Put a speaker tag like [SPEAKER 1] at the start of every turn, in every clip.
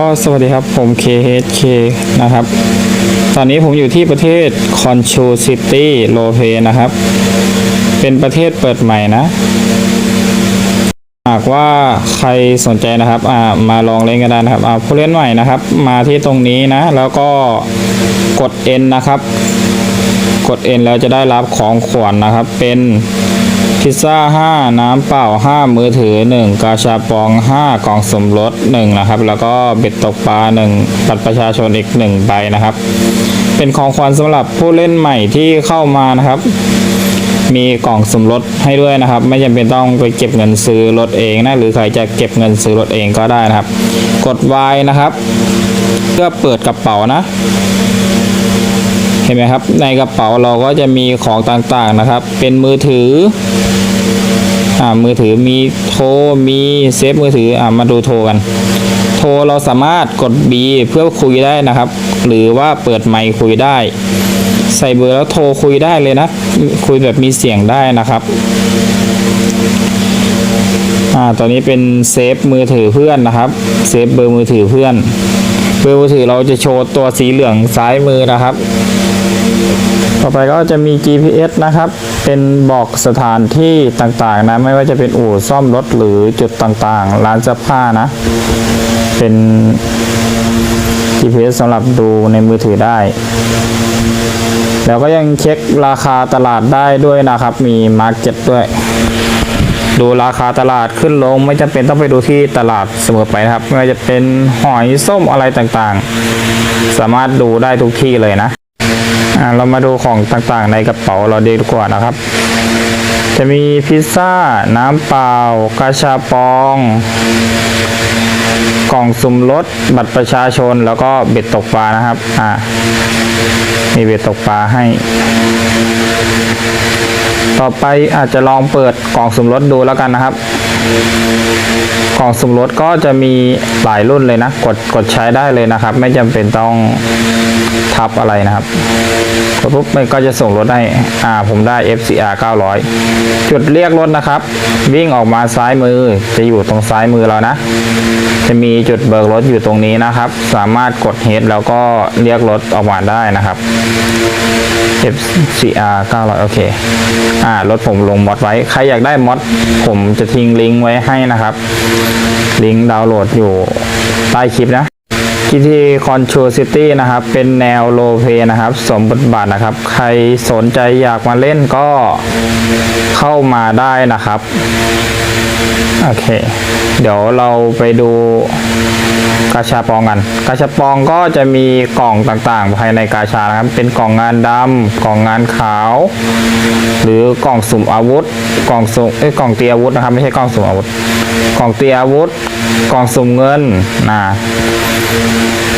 [SPEAKER 1] ก็สวัสดีครับผม KHK นะครับ ตอนนี้ผมอยู่ที่ประเทศคอนชูซิตี้โลเปนะครับ เป็นประเทศเปิดใหม่นะหากว่าใครสนใจนะครับอ่ามาลองเล่นกันได้นะครับอ่าผู้เล่นใหม่นะครับ มาที่ตรงนี้นะ แล้วก็กด N นะครับ กด N แล้วจะได้รับของขวัญนนะครับ เป็น พิซซ่า5น้ำเปล่า5มือถือ1กาชาปอง5กล่องสมรส1นะครับ แล้วก็เบ็ดตกปลา1บัตรประชาชนอีก1ใบนะครับ เป็นของขวัญสำหรับผู้เล่นใหม่ที่เข้ามานะครับ มีกล่องสมรสให้ด้วยนะครับ ไม่จำเป็นต้องไปเก็บเงินซื้อรถเองนะหรือใครจะเก็บเงินซื้อรถเองก็ได้นะครับ กด Y นะครับเพื่อเปิดกระเป๋านะเห็นไหมครับในกระเป๋าเราก็จะมีของต่างๆนะครับ เป็นมือถือ อ่ามือถือมีโทรมีเซฟมือถืออ่ามาดูโทรกัน โทรเราสามารถกด B เพื่อคุยได้นะครับ หรือว่าเปิดไมค์คุยได้ ใส่เบอร์แล้วโทรคุยได้เลยนะ คุยแบบมีเสียงได้นะครับอ่าตอนนี้เป็นเซฟมือถือเพื่อนนะครับเซฟเบอร์มือถือเพื่อนเบอร์มือถือเราจะโชว์ตัวสีเหลืองซ้ายมือนะครับ ต่อไปก็จะมี GPS นะครับ เป็นบอกสถานที่ต่างๆนะ ไม่ว่าจะเป็นอู่ซ่อมรถหรือจุดต่างๆ ร้านเสื้อผ้านะ เป็น GPS สำหรับดูในมือถือได้ แล้วก็ยังเช็คราคาตลาดได้ด้วยนะครับ มีมาร์เก็ตด้วย ดูราคาตลาดขึ้นลง ไม่จำเป็นต้องไปดูที่ตลาดเสมอไปนะครับ ไม่ว่าจะเป็นหอยส้มอะไรต่างๆ สามารถดูได้ทุกที่เลยนะ เรามาดูของต่างๆในกระเป๋าเราดีกว่านะครับ จะมีพิซซ่า น้ำเปล่ากาชาปอง กล่องสุ่มรถ บัตรประชาชนแล้วก็เบ็ดตกปลานะครับ อ่า มีเบ็ดตกปลาให้ ต่อไปอาจจะลองเปิดกล่องสุ่มรถดูแล้วกันนะครับ กล่องสุ่มรถก็จะมีหลายรุ่นเลยนะ กดกดใช้ได้เลยนะครับ ไม่จำเป็นต้องทับอะไรนะครับกดปุ๊บมันก็จะส่งรถให้อ่าผมได้ FCR 900 จุดเรียกรถนะครับ วิ่งออกมาซ้ายมือจะอยู่ตรงซ้ายมือเรานะ จะมีจุดเบิกรถอยู่ตรงนี้นะครับ สามารถกดเฮดแล้วก็เรียกรถออกมาได้นะครับ FCR 900 โอเค อ่ารถผมลงมอดไว้ ใครอยากได้มอดผมจะทิ้งลิงก์ไว้ให้นะครับ ลิงก์ดาวน์โหลดอยู่ใต้คลิปนะ GT Control City นะครับ เป็นแนวโลเพนะครับ สมบทบาทนะครับ ใครสนใจอยากมาเล่นก็เข้ามาได้นะครับ โอเค เดี๋ยวเราไปดู กาชาปองกัน กาชาปองก็จะมีกล่องต่างๆ ภายในกาชานะครับ เป็นกล่องงานดำกล่องงานขาว หรือกล่องสุ่มอาวุธ กล่องสุ่มเอ้ยกล่องตีอาวุธนะครับ ไม่ใช่กล่องสุ่มอาวุธ กล่องเตียอาวุธ กล่องสุ่มเงินนะ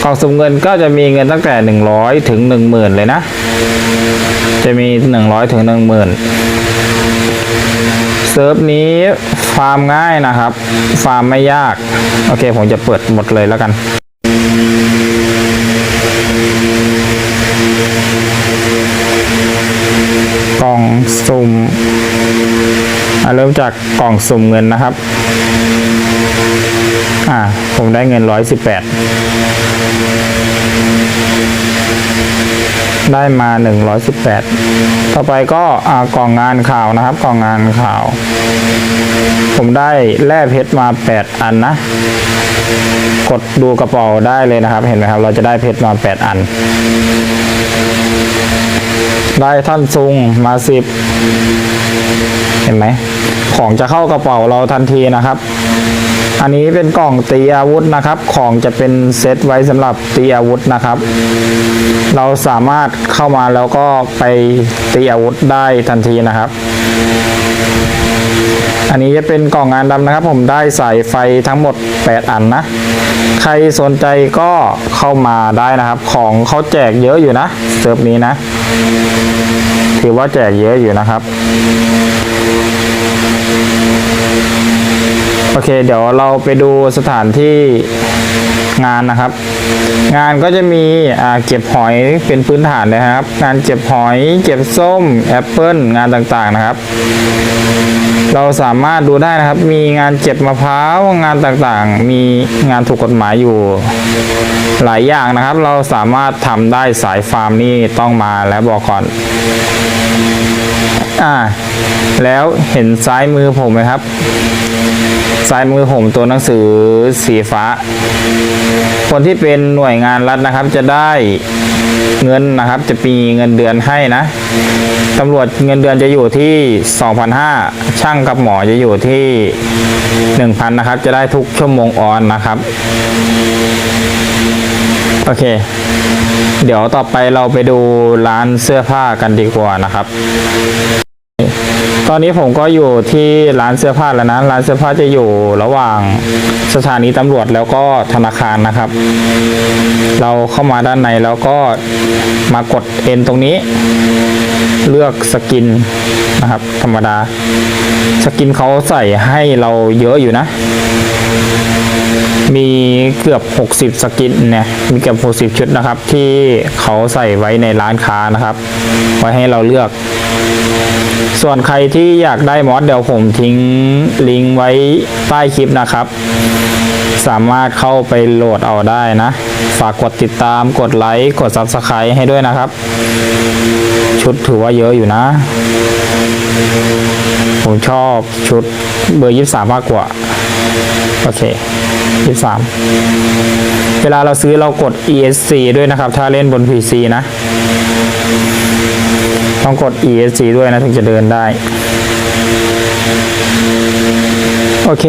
[SPEAKER 1] กล่องสุ่มเงินก็จะมีเงินตั้งแต่ 100 ถึง 10,000 เลยนะ จะมี 100 ถึง 10,000เซิร์ฟนี้ ฟาร์มง่ายนะครับ ฟาร์มไม่ยาก โอเค ผมจะเปิดหมดเลยแล้วกัน กล่องสุ่มเริ่มจากกล่องสุ่มเงินนะครับ อ่า ผมได้เงินร้อยสิบแปด ได้มา 118 ต่อไปก็กล่องงานข่าวนะครับ กล่องงานข่าว ผมได้แร่เพชรมา 8 อันนะ กดดูกระเป๋าได้เลยนะครับ เห็นไหมครับ เราจะได้เพชรมา 8 อัน ได้ท่านซุงมา 10 เห็นไหมของจะเข้ากระเป๋าเราทันทีนะครับ อันนี้เป็นกล่องตีอาวุธนะครับ ของจะเป็นเซตไว้สำหรับตีอาวุธนะครับ เราสามารถเข้ามาแล้วก็ไปตีอาวุธได้ทันทีนะครับ อันนี้จะเป็นกล่องงานดำนะครับ ผมได้สายไฟทั้งหมด 8 อันนะ ใครสนใจก็เข้ามาได้นะครับ ของเขาแจกเยอะอยู่นะเซิร์ฟนี้นะ ถือว่าแจกเยอะอยู่นะครับ โอเค เดี๋ยวเราไปดูสถานที่ งานนะครับ งานก็จะมีเก็บหอยเป็นพื้นฐานเลยครับ งานเก็บหอยเก็บส้มแอปเปิลงานต่างๆนะครับ เราสามารถดูได้นะครับ มีงานเก็บมะพร้าวงานต่างๆ มีงานถูกกฎหมายอยู่ หลายอย่างนะครับ เราสามารถทำได้สายฟาร์มนี่ต้องมาแล้วบอกก่อน อ่า แล้วเห็นซ้ายมือผมไหมครับ ซ้ายมือผมตัวหนังสือสีฟ้า คนที่เป็นหน่วยงานรัฐนะครับ จะได้เงินนะครับ จะมีเงินเดือนให้นะตำรวจเงินเดือนจะอยู่ที่ 2,500 ช่างกับหมอจะอยู่ที่ 1,000 นะครับ จะได้ทุกชั่วโมงออนนะครับ โอเค เดี๋ยวต่อไปเราไปดูร้านเสื้อผ้ากันดีกว่านะครับ ตอนนี้ผมก็อยู่ที่ร้านเสื้อผ้าแล้วนะ ร้านเสื้อผ้าจะอยู่ระหว่างสถานีตำรวจแล้วก็ธนาคารนะครับ เราเข้ามาด้านในแล้วก็มากดเอ็นตรงนี้ เลือกสกินนะครับ ธรรมดา สกินเขาใส่ให้เราเยอะอยู่นะ มีเกือบ 60 สกินเนี่ย มีเกือบ 60 ชุดนะครับ ที่เขาใส่ไว้ในร้านค้านะครับ ไว้ให้เราเลือก ส่วนใครที่อยากได้มอสเดี๋ยวผมทิ้งลิงก์ไว้ใต้คลิปนะครับ สามารถเข้าไปโหลดเอาได้นะ ฝากกดติดตามกดไลค์กด Subscribe ให้ด้วยนะครับ ชุดถือว่าเยอะอยู่นะ ผมชอบชุดเบอร์ 23 มากกว่า โอเค 23 เวลาเราซื้อเรากด ESC ด้วยนะครับ ถ้าเล่นบน PC นะ ต้องกด ESC ด้วยนะถึงจะเดินได้ โอเค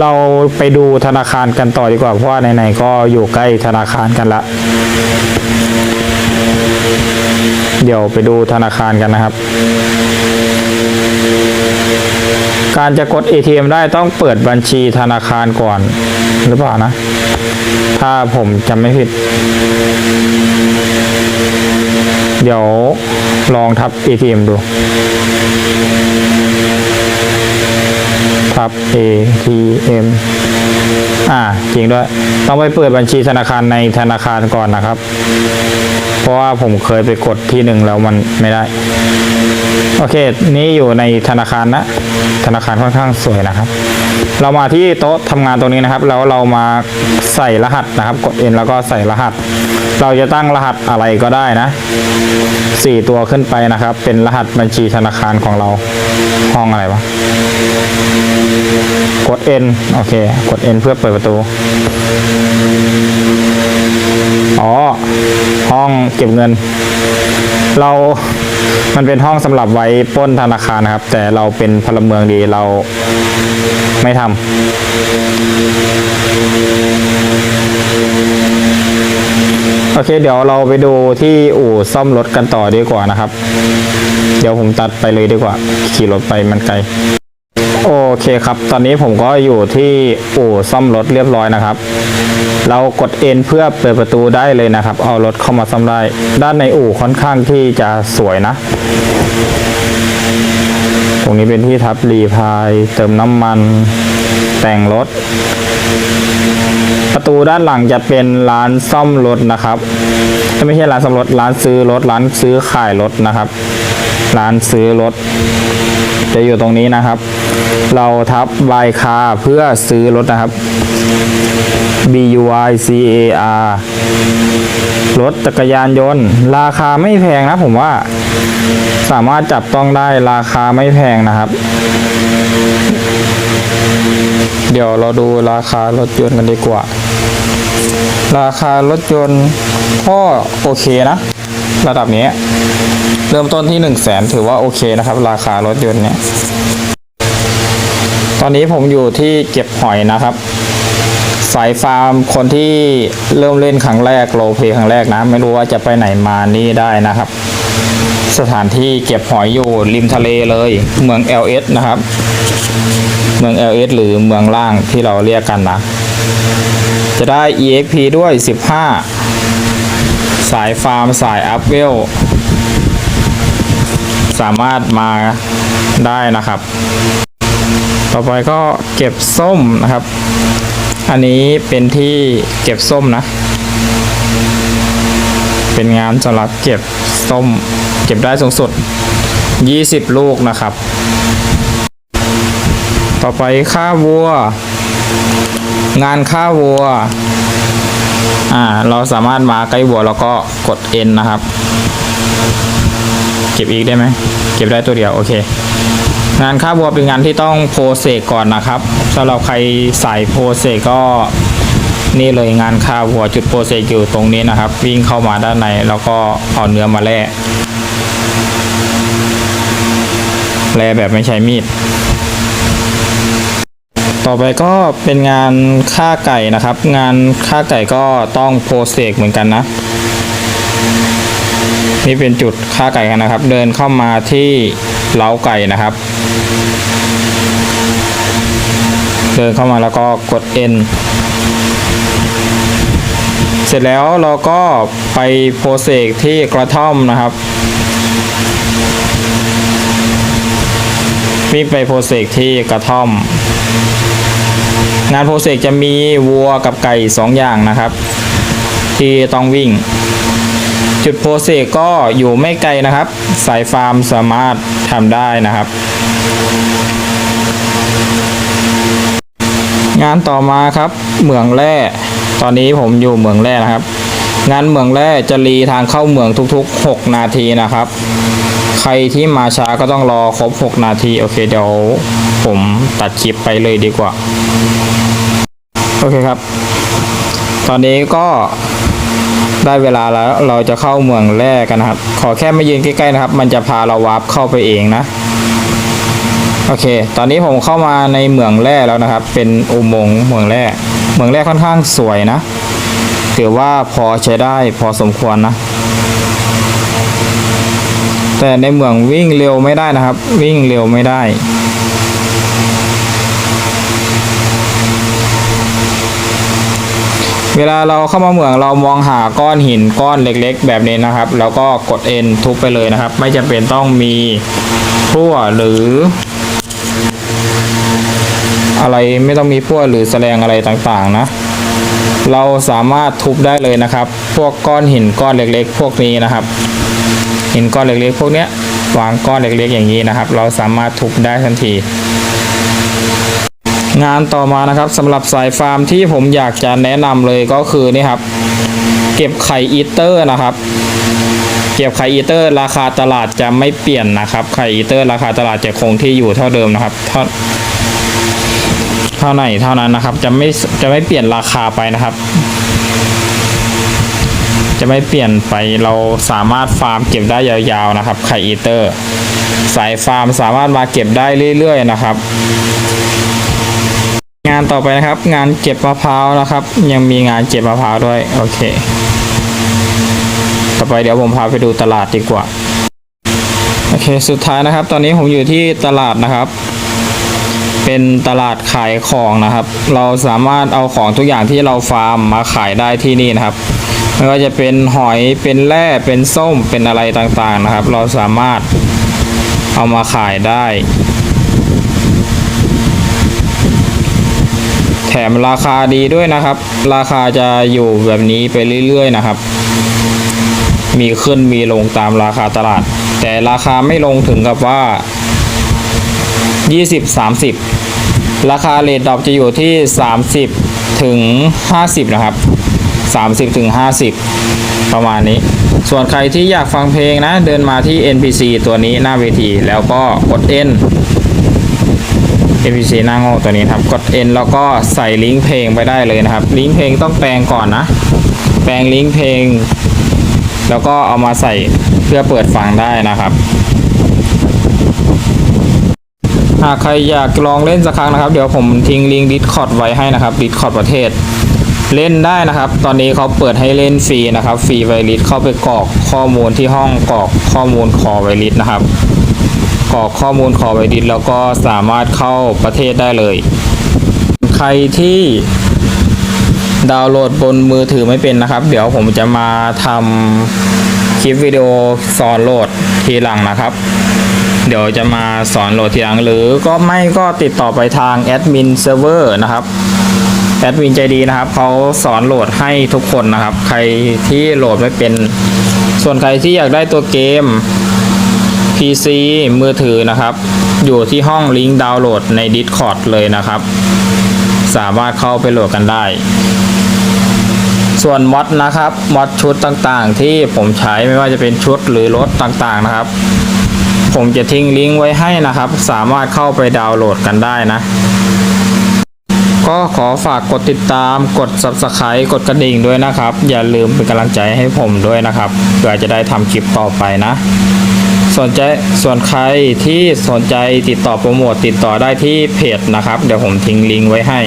[SPEAKER 1] เราไปดูธนาคารกันต่อดีกว่า เพราะว่าไหนๆก็อยู่ใกล้ธนาคารกันละ เดี๋ยวไปดูธนาคารกันนะครับ การจะกด ATM ได้ต้องเปิดบัญชีธนาคารก่อนหรือเปล่านะ ถ้าผมจำไม่ผิดเดี๋ยว ลองทับ ATM ดู ทับ ATM อ่าจริงด้วย ต้องไปเปิดบัญชีธนาคารในธนาคารก่อนนะครับ เพราะว่าผมเคยไปกดที่หนึ่งแล้วมันไม่ได้ โอเค นี่อยู่ในธนาคารนะ ธนาคารค่อนข้างสวยนะครับ เรามาที่โต๊ะทำงานตรงนี้นะครับ แล้วเรามาใส่รหัสนะครับ กด N แล้วก็ใส่รหัส เราจะตั้งรหัสอะไรก็ได้นะสี่ตัวขึ้นไปนะครับ เป็นรหัสบัญชีธนาคารของเราห้องอะไรวะกด N โอเค กด N เพื่อเปิดประตู อ๋อ ห้องเก็บเงิน เรา มันเป็นห้องสำหรับไว้ป้นธนาคารนะครับ แต่เราเป็นพลเมืองดีเราไม่ทำ โอเค เดี๋ยวเราไปดูที่อู่ซ่อมรถกันต่อดีกว่านะครับ เดี๋ยวผมตัดไปเลยดีกว่า ขี่รถไปมันไกล โอเคครับ ตอนนี้ผมก็อยู่ที่อู่ซ่อมรถเรียบร้อยนะครับ เรากด N เพื่อเปิดประตูได้เลยนะครับ เอารถเข้ามาซ่อมได้ ด้านในอู่ค่อนข้างที่จะสวยนะ ตรงนี้เป็นที่ทับรีพาย เติมน้ำมัน แต่งรถ ประตูด้านหลังจะเป็นร้านซ่อมรถนะครับ ไม่ใช่ร้านซ่อมรถร้านซื้อรถร้านซื้อขายรถนะครับ ร้านซื้อรถ จะอยู่ตรงนี้นะครับ เราทับบายคาเพื่อซื้อรถนะครับ B U I C A R รถจักรยานยนต์ ราคาไม่แพงนะผมว่า สามารถจับต้องได้ราคาไม่แพงนะครับ เดี๋ยวเราดูราคารถยนต์กันดีกว่า ราคารถยนต์ก็โอเคนะ ระดับนี้เริ่มต้นที่ 1 0 0 0 0แสนถือว่าโอเคนะครับ ราคารถยนต์เนี่ย ตอนนี้ผมอยู่ที่เก็บหอยนะครับสายฟาร์มคนที่เริ่มเล่นครั้งแรกโลเพย์ครั้งแรกนะ ไม่รู้ว่าจะไปไหนมานี่ได้นะครับ สถานที่เก็บหอยอยู่ริมทะเลเลย เมือง LS นะครับ เมือง LS หรือเมืองล่างที่เราเรียกกันนะ จะได้ EXP ด้วย 15 สายฟาร์มสายอัพเวลสามารถมาได้นะครับ ต่อไปก็เก็บส้มนะครับ อันนี้เป็นที่เก็บส้มนะ เป็นงานสำหรับเก็บส้ม เก็บได้สูงสุด 20 ลูกนะครับ ต่อไปฆ่าวัว งานฆ่าวัวอ่าเราสามารถมาใกล้วัวแล้วก็กด N นะครับ เก็บอีกได้ไหมเก็บได้ตัวเดียวโอเค งานฆ่าวัวเป็นงานที่ต้องโพเซกก่อนนะครับสำหรับใครสายโพเซกก็นี่เลยงานฆ่าวัวจุดโพเซกอยู่ตรงนี้นะครับ วิ่งเข้ามาด้านในแล้วก็เอาเนื้อมาแล่แล่แบบไม่ใช้มีด ต่อไปก็เป็นงานฆ่าไก่นะครับ งานฆ่าไก่ก็ต้องโพสเซกเหมือนกันนะ นี่เป็นจุดฆ่าไก่กันนะครับ เดินเข้ามาที่เล้าไก่นะครับ เดินเข้ามาแล้วก็กด N เสร็จแล้วเราก็ไปโพสเซกที่กระท่อมนะครับวิ่งไปโพสเซกที่กระท่อม งานโพเซกจะมีวัวกับไก่สองอย่างนะครับ ที่ต้องวิ่ง จุดโพเซกก็อยู่ไม่ไกลนะครับ สายฟาร์มสามารถทำได้นะครับ งานต่อมาครับเหมืองแร่ตอนนี้ผมอยู่เหมืองแร่นะครับ งานเหมืองแร่จะรีทางเข้าเหมืองทุกๆ 6 นาทีนะครับ ใครที่มาช้าก็ต้องรอครบ 6 นาที โอเค เดี๋ยวผมตัดคลิปไปเลยดีกว่า โอเคครับ ตอนนี้ก็ได้เวลาแล้วเราจะเข้าเมืองแรกกันนะครับ ขอแค่ไม่ยืนใกล้ๆนะครับ มันจะพาเราวาร์ปเข้าไปเองนะ โอเค ตอนนี้ผมเข้ามาในเมืองแร่แล้วนะครับ เป็นอุโมงค์เมืองแร่เมืองแร่ค่อนข้างสวยนะ ถือว่าพอใช้ได้พอสมควรนะ แต่ในเมืองวิ่งเร็วไม่ได้นะครับ วิ่งเร็วไม่ได้ เวลาเราเข้ามาเมืองเรามองหาก้อนหินก้อนเล็ก ๆ แบบนี้นะครับ แล้วก็กด N ทุบไปเลยนะครับ ไม่จำเป็นต้องมีพั่วหรือ อะไรไม่ต้องมีพั่วหรือแสดงอะไรต่างๆนะเราสามารถทุบได้เลยนะครับ พวกก้อนหินก้อนเล็กๆ พวกนี้นะครับ หินก้อนเล็กๆพวกเนี้ยวางก้อนเล็กๆอย่างนี้นะครับ เราสามารถทุบได้ทันที งานต่อมานะครับสำหรับสายฟาร์มที่ผมอยากจะแนะนำเลยก็คือนี่ครับ เก็บไข่อีเตอร์นะครับเก็บไข่อีเตอร์ราคาตลาดจะไม่เปลี่ยนนะครับไข่อีเตอร์ราคาตลาดจะคงที่อยู่เท่าเดิมนะครับเท่าเท่าไหนเท่านั้นนะครับ จะไม่จะไม่เปลี่ยนราคาไปนะครับ จะไม่เปลี่ยนไปเราสามารถฟาร์มเก็บได้ยาวๆนะครับไข่อีเตอร์ สายฟาร์มสามารถมาเก็บได้เรื่อยๆนะครับ งานต่อไปนะครับ งานเก็บมะพร้าวนะครับ ยังมีงานเก็บมะพร้าวด้วยโอเค ต่อไปเดี๋ยวผมพาไปดูตลาดดีกว่าโอเคสุดท้ายนะครับ ตอนนี้ผมอยู่ที่ตลาดนะครับเป็นตลาดขายของนะครับ เราสามารถเอาของทุกอย่างที่เราฟาร์มมาขายได้ที่นี่นะครับ ไม่ว่าจะเป็นหอยเป็นแร่เป็นส้มเป็นอะไรต่างๆนะครับ เราสามารถเอามาขายได้ แถมราคาดีด้วยนะครับ ราคาจะอยู่แบบนี้ไปเรื่อยๆนะครับ มีขึ้นมีลงตามราคาตลาด แต่ราคาไม่ลงถึงกับว่า 20 30 ราคาเลทดอปจะอยู่ที่ 30 ถึง 50 นะครับ 30ถึง50ประมาณนี้ ส่วนใครที่อยากฟังเพลงนะ เดินมาที่ NPC ตัวนี้หน้าเวทีแล้วก็กด N NPC หน้าโง่ตัวนี้ครับ กด N แล้วก็ใส่ลิงก์เพลงไปได้เลยนะครับ ลิงก์เพลงต้องแปลงก่อนนะ แปลงลิงก์เพลง แล้วก็เอามาใส่เพื่อเปิดฟังได้นะครับหากใครอยากลองเล่นสักครั้งนะครับ เดี๋ยวผมทิ้งลิงก์ Discord ไว้ให้นะครับ Discord ประเทศ เล่นได้นะครับ ตอนนี้เขาเปิดให้เล่นฟรีนะครับ ฟรีไวริสเข้าไปกรอกข้อมูลที่ห้องกรอกข้อมูลคอไวริสนะครับ กรอกข้อมูลคอไวริสแล้วก็สามารถเข้าประเทศได้เลย ใครที่ดาวน์โหลดบนมือถือไม่เป็นนะครับ เดี๋ยวผมจะมาทำคลิปวิดีโอสอนโหลดทีหลังนะครับ เดี๋ยวจะมาสอนโหลดทีหลังหรือก็ไม่ก็ติดต่อไปทางแอดมินเซิร์ฟเวอร์นะครับ แอดมินใจดีนะครับเขาสอนโหลดให้ทุกคนนะครับ ใครที่โหลดไม่เป็น ส่วนใครที่อยากได้ตัวเกม PC มือถือนะครับ อยู่ที่ห้องลิงก์ดาวน์โหลดใน Discord เลยนะครับ สามารถเข้าไปโหลดกันได้ ส่วนมอดนะครับมอดชุดต่างๆ ที่ผมใช้ไม่ว่าจะเป็นชุดหรือรถต่างๆนะครับ ผมจะทิ้งลิงก์ไว้ให้นะครับ สามารถเข้าไปดาวน์โหลดกันได้นะ ก็ขอฝากกดติดตามกด Subscribe กดกระดิ่งด้วยนะครับ อย่าลืมเป็นกำลังใจให้ผมด้วยนะครับเพื่อจะได้ทำคลิปต่อไปนะ สนใจส่วนใครที่สนใจติดต่อโปรโมทติดต่อได้ที่เพจนะครับ เดี๋ยวผมทิ้งลิงก์ไว้ให้